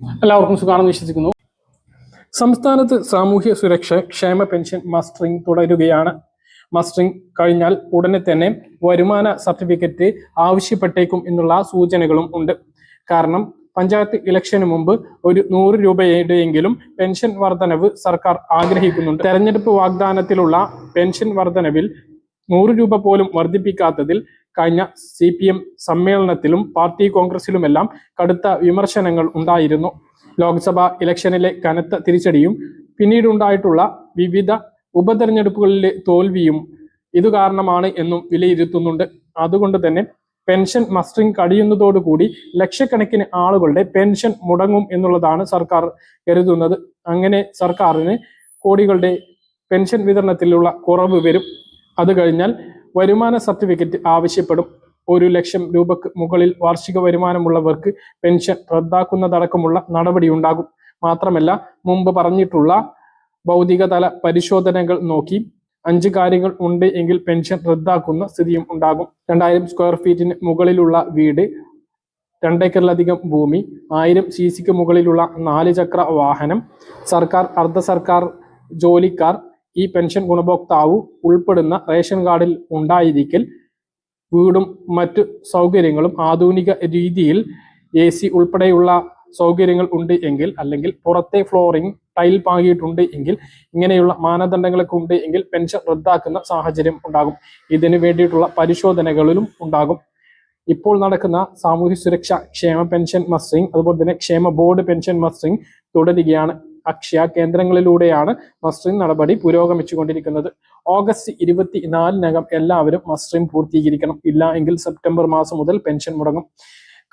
എല്ലാവർക്കും സുഖാണെന്ന് വിശ്വസിക്കുന്നു. സംസ്ഥാനത്ത് സാമൂഹ്യ സുരക്ഷ ക്ഷേമ പെൻഷൻ മസ്റ്ററിംഗ് തുടരുകയാണ്. മസ്റ്ററിംഗ് കഴിഞ്ഞാൽ ഉടനെ തന്നെ വരുമാന സർട്ടിഫിക്കറ്റ് ആവശ്യപ്പെട്ടേക്കും എന്നുള്ള സൂചനകളും ഉണ്ട്. കാരണം പഞ്ചായത്ത് ഇലക്ഷന് മുമ്പ് ഒരു നൂറ് രൂപയുടെയെങ്കിലും പെൻഷൻ വർധനവ് സർക്കാർ ആഗ്രഹിക്കുന്നുണ്ട്. തെരഞ്ഞെടുപ്പ് വാഗ്ദാനത്തിലുള്ള പെൻഷൻ വർധനവിൽ നൂറ് രൂപ പോലും വർദ്ധിപ്പിക്കാത്തതിൽ കഴിഞ്ഞ സി പി എം സമ്മേളനത്തിലും പാർട്ടി കോൺഗ്രസിലുമെല്ലാം കടുത്ത വിമർശനങ്ങൾ ഉണ്ടായിരുന്നു. ലോക്സഭാ ഇലക്ഷനിലെ കനത്ത തിരിച്ചടിയും പിന്നീടുണ്ടായിട്ടുള്ള വിവിധ ഉപതെരഞ്ഞെടുപ്പുകളിലെ തോൽവിയും ഇതു കാരണമാണ് എന്നും വിലയിരുത്തുന്നുണ്ട്. അതുകൊണ്ട് തന്നെ പെൻഷൻ മസ്റ്ററിംഗ് കഴിയുന്നതോടുകൂടി ലക്ഷക്കണക്കിന് ആളുകളുടെ പെൻഷൻ മുടങ്ങും എന്നുള്ളതാണ് സർക്കാർ കരുതുന്നത്. അങ്ങനെ സർക്കാരിന് കോടികളുടെ പെൻഷൻ വിതരണത്തിലുള്ള കുറവ് വരും. അത് കഴിഞ്ഞാൽ വരുമാന സർട്ടിഫിക്കറ്റ് ആവശ്യപ്പെടും. ഒരു ലക്ഷം രൂപക്ക് മുകളിൽ വാർഷിക വരുമാനമുള്ളവർക്ക് പെൻഷൻ റദ്ദാക്കുന്നതടക്കമുള്ള നടപടി ഉണ്ടാകും മാത്രമല്ല മുമ്പ് പറഞ്ഞിട്ടുള്ള ഭൗതിക തല പരിശോധനകൾ നോക്കി അഞ്ച് കാര്യങ്ങൾ ഉണ്ട് എങ്കിൽ പെൻഷൻ റദ്ദാക്കുന്ന സ്ഥിതിയും ഉണ്ടാകും. രണ്ടായിരം സ്ക്വയർ ഫീറ്റിന് മുകളിലുള്ള വീട് രണ്ടേക്കറിലധികം ഭൂമി ആയിരം സി സിക്ക് മുകളിലുള്ള നാല് ചക്ര വാഹനം സർക്കാർ അർദ്ധ സർക്കാർ ജോലിക്കാർ ഈ പെൻഷൻ ഗുണഭോക്താവ് ഉൾപ്പെടുന്ന റേഷൻ കാർഡിൽ ഉണ്ടായിരിക്കൽ വീടും മറ്റു സൗകര്യങ്ങളും ആധുനിക രീതിയിൽ എ സി ഉൾപ്പെടെയുള്ള സൗകര്യങ്ങൾ ഉണ്ട് എങ്കിൽ അല്ലെങ്കിൽ പുറത്തെ ഫ്ലോറിംഗ് ടൈൽ പാകിയിട്ടുണ്ട് എങ്കിൽ ഇങ്ങനെയുള്ള മാനദണ്ഡങ്ങളൊക്കെ ഉണ്ട് എങ്കിൽ പെൻഷൻ റദ്ദാക്കുന്ന സാഹചര്യം ഉണ്ടാകും. ഇതിന് വേണ്ടിയിട്ടുള്ള പരിശോധനകളിലും ഉണ്ടാകും. ഇപ്പോൾ നടക്കുന്ന സാമൂഹ്യ സുരക്ഷ ക്ഷേമ പെൻഷൻ മസ്റ്ററിംഗ് അതുപോലെ തന്നെ ക്ഷേമ ബോർഡ് പെൻഷൻ മസ്റ്ററിംഗ് തുടരുകയാണ്. അക്ഷയ കേന്ദ്രങ്ങളിലൂടെയാണ് മസ്റ്ററിംഗ് നടപടി പുരോഗമിച്ചുകൊണ്ടിരിക്കുന്നത്. ഓഗസ്റ്റ് ഇരുപത്തിനാലിനകം എല്ലാവരും മസ്റ്ററിംഗ് പൂർത്തീകരിക്കണം. ഇല്ല എങ്കിൽ സെപ്റ്റംബർ മാസം മുതൽ പെൻഷൻ മുടങ്ങും.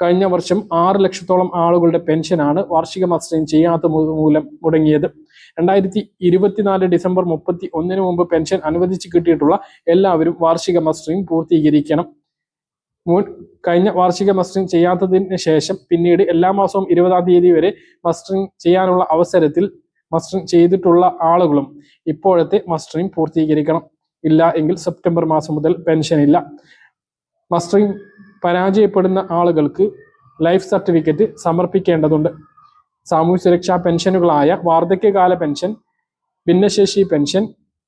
കഴിഞ്ഞ വർഷം ആറ് ലക്ഷത്തോളം ആളുകളുടെ പെൻഷനാണ് വാർഷിക മസ്റ്ററിംഗ് ചെയ്യാത്ത മൂലം മുടങ്ങിയത്. രണ്ടായിരത്തി ഇരുപത്തിനാല് ഡിസംബർ മുപ്പത്തി ഒന്നിന് മുമ്പ് പെൻഷൻ അനുവദിച്ച് കിട്ടിയിട്ടുള്ള എല്ലാവരും വാർഷിക മസ്റ്ററിംഗ് പൂർത്തീകരിക്കണം. മുൻ കഴിഞ്ഞ വാർഷിക മസ്റ്ററിംഗ് ചെയ്യാത്തതിന് ശേഷം പിന്നീട് എല്ലാ മാസവും ഇരുപതാം തീയതി വരെ മസ്റ്ററിംഗ് ചെയ്യാനുള്ള അവസരത്തിൽ മസ്റ്ററിംഗ് ചെയ്തിട്ടുള്ള ആളുകളും ഇപ്പോഴത്തെ മസ്റ്ററിംഗ് പൂർത്തീകരിക്കണം. ഇല്ല എങ്കിൽ സെപ്റ്റംബർ മാസം മുതൽ പെൻഷൻ ഇല്ല. മസ്റ്ററിംഗ് പരാജയപ്പെടുന്ന ആളുകൾക്ക് ലൈഫ് സർട്ടിഫിക്കറ്റ് സമർപ്പിക്കേണ്ടതുണ്ട്. സാമൂഹ്യ സുരക്ഷാ പെൻഷനുകളായ വാർദ്ധക്യകാല പെൻഷൻ ഭിന്നശേഷി പെൻഷൻ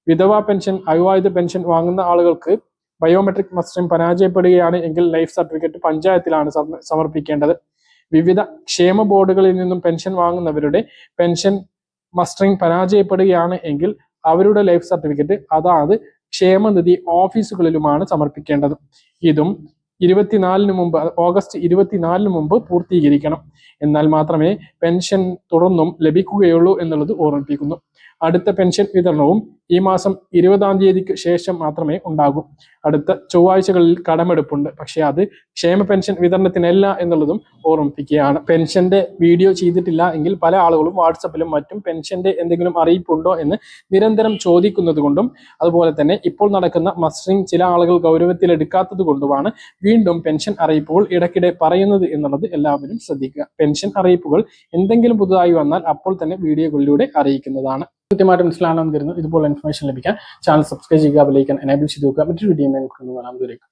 വിധവാ പെൻഷൻ അവിവാഹിത പെൻഷൻ വാങ്ങുന്ന ആളുകൾക്ക് ബയോമെട്രിക് മസ്റ്ററിംഗ് പരാജയപ്പെടുകയാണ് എങ്കിൽ ലൈഫ് സർട്ടിഫിക്കറ്റ് പഞ്ചായത്തിലാണ് സമർപ്പിക്കേണ്ടത്. വിവിധ ക്ഷേമ ബോർഡുകളിൽ നിന്നും പെൻഷൻ വാങ്ങുന്നവരുടെ പെൻഷൻ മസ്റ്ററിംഗ് പരാജയപ്പെടുകയാണ് എങ്കിൽ അവരുടെ ലൈഫ് സർട്ടിഫിക്കറ്റ് അതാത് ക്ഷേമനിധി ഓഫീസുകളിലുമാണ് സമർപ്പിക്കേണ്ടത്. ഇതും ഇരുപത്തിനാലിന് മുമ്പ് ഓഗസ്റ്റ് ഇരുപത്തിനാലിന് മുമ്പ് പൂർത്തീകരിക്കണം. എന്നാൽ മാത്രമേ പെൻഷൻ തുടർന്നും ലഭിക്കുകയുള്ളൂ എന്നുള്ളത് ഓർമ്മിപ്പിക്കുന്നു. അടുത്ത പെൻഷൻ വിതരണവും ഈ മാസം ഇരുപതാം തീയതിക്ക് ശേഷം മാത്രമേ ഉണ്ടാകൂ. അടുത്ത ചൊവ്വാഴ്ചകളിൽ കടമെടുപ്പുണ്ട്. പക്ഷേ അത് ക്ഷേമ പെൻഷൻ വിതരണത്തിനല്ല എന്നുള്ളതും ഓർമ്മിപ്പിക്കുകയാണ്. പെൻഷന്റെ വീഡിയോ ചെയ്തിട്ടില്ല എങ്കിൽ പല ആളുകളും വാട്സപ്പിലും മറ്റും പെൻഷന്റെ എന്തെങ്കിലും അറിയിപ്പുണ്ടോ എന്ന് നിരന്തരം ചോദിക്കുന്നത് കൊണ്ടും അതുപോലെ തന്നെ ഇപ്പോൾ നടക്കുന്ന മസ്റ്ററിംഗ് ചില ആളുകൾ ഗൗരവത്തിൽ എടുക്കാത്തത് കൊണ്ടുമാണ് വീണ്ടും പെൻഷൻ അറിയിപ്പുകൾ ഇടയ്ക്കിടെ പറയുന്നത് എന്നുള്ളത് എല്ലാവരും ശ്രദ്ധിക്കുക. പെൻഷൻ അറിയിപ്പുകൾ എന്തെങ്കിലും പുതുതായി വന്നാൽ അപ്പോൾ തന്നെ വീഡിയോകളിലൂടെ അറിയിക്കുന്നതാണ്. കൃത്യമായിട്ട് മനസ്സിലാണെന്ന് കരുതുന്നു. ഇതുപോലെ ഇൻഫർമേഷൻ ലഭിക്കാൻ ചാനൽ സബ്സ്ക്രൈബ് ചെയ്യുക ബെലൈക്കൻ എനേബിൾ ചെയ്ത് നോക്കുക മറ്റൊരു വീഡിയോ കാണാം ദൂരേക്ക്